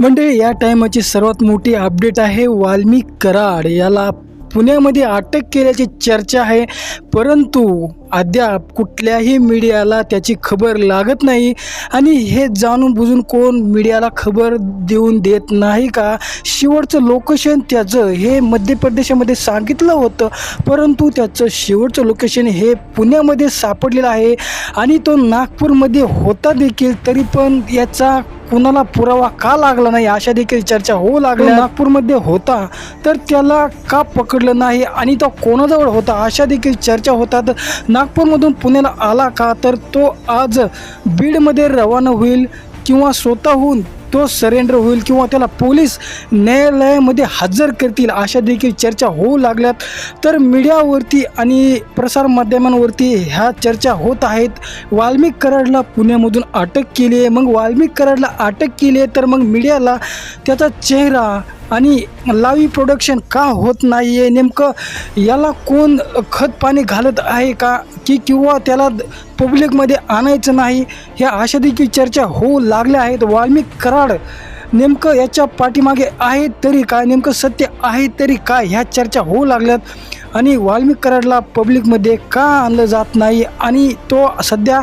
म्हणजे या टायमाची सर्वात मोठी अपडेट आहे वाल्मिक कराड. याला पुण्यामध्ये अटक केल्याची चर्चा आहे परंतु अद्याप कुठल्याही मीडियाला त्याची खबर लागत नाही. आणि हे जाणून बुजून कोण मीडियाला खबर देऊन देत नाही का? शेवटचं लोकेशन त्याचं हे मध्य प्रदेशामध्ये सांगितलं होतं. परंतु त्याचं शेवटचं लोकेशन हे पुण्यामध्ये सापडलेलं आहे. आणि तो नागपूरमध्ये होता देखील तरी पण याचा कुणाला पुरावा का लागला नाही? अशा देखील चर्चा होऊ लागल्या. नागपूरमध्ये होता तर त्याला का पकडलं नाही? आणि तो कोणाजवळ होता? अशा देखील चर्चा होतात. ना नागपूरमधून पुण्याला आला का? तर तो आज बीडमध्ये रवाना होईल किंवा स्वतःहून तो सरेंडर होईल किंवा त्याला पोलीस न्यायालयामध्ये हजर करतील अशा देखील चर्चा होऊ लागल्यात. तर मीडियावरती आणि प्रसारमाध्यमांवरती ह्या चर्चा होत आहेत. वाल्मिक कराडला पुण्यामधून अटक केली आहे. मग वाल्मिक कराडला अटक केली आहे तर मग मीडियाला त्याचा चेहरा आणि लावी प्रोडक्शन का होत नाही आहे नेमकं याला कोण खत पाणी घालत आहे का? की किंवा त्याला पब्लिकमध्ये आणायचं नाही? ह्या अशा देखील चर्चा होऊ लागल्या आहेत. वाल्मिक कराड नेमकं याच्या पाठीमागे आहे तरी काय? नेमकं सत्य आहे तरी काय? ह्या चर्चा होऊ लागल्यात. आणि वाल्मिक कराडला पब्लिकमध्ये का आणलं जात नाही? आणि तो सध्या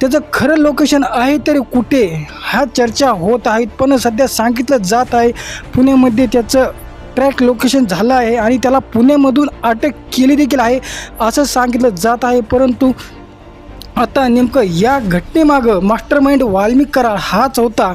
त्याचं खरं लोकेशन आहे तरी कुठे? ह्या चर्चा होत आहेत पण सध्या सांगितलं जात आहे पुण्यामध्ये त्याचं ट्रॅक लोकेशन झालं आहे आणि त्याला पुण्यामधून अटक केली देखील आहे असं सांगितलं जात आहे. परंतु आता नेमकं या घटनेमागं मास्टर माइंड वाल्मिक कराड हाच होता.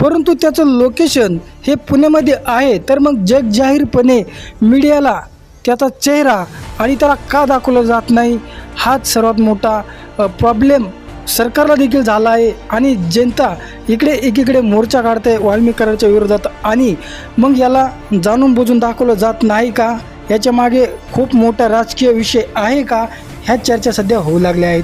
परंतु त्याचं लोकेशन हे पुण्यामध्ये आहे. तर मग जग जाहीरपणे मीडियाला त्याचा चेहरा आणि त्याला का दाखवलं जात नाही? हाच सर्वात मोठा प्रॉब्लेम सरकारला देखील झाला आहे आणि जनता इकडे एकीकडे मोर्चा काढते वाल्मिकरांच्या विरोधात. आणि मग याला जाणून बुजून दाखवलं जात नाही का? याच्या मागे खूप मोठा राजकीय विषय आहे का? ह्या चर्चा सध्या होऊ लागल्या आहेत.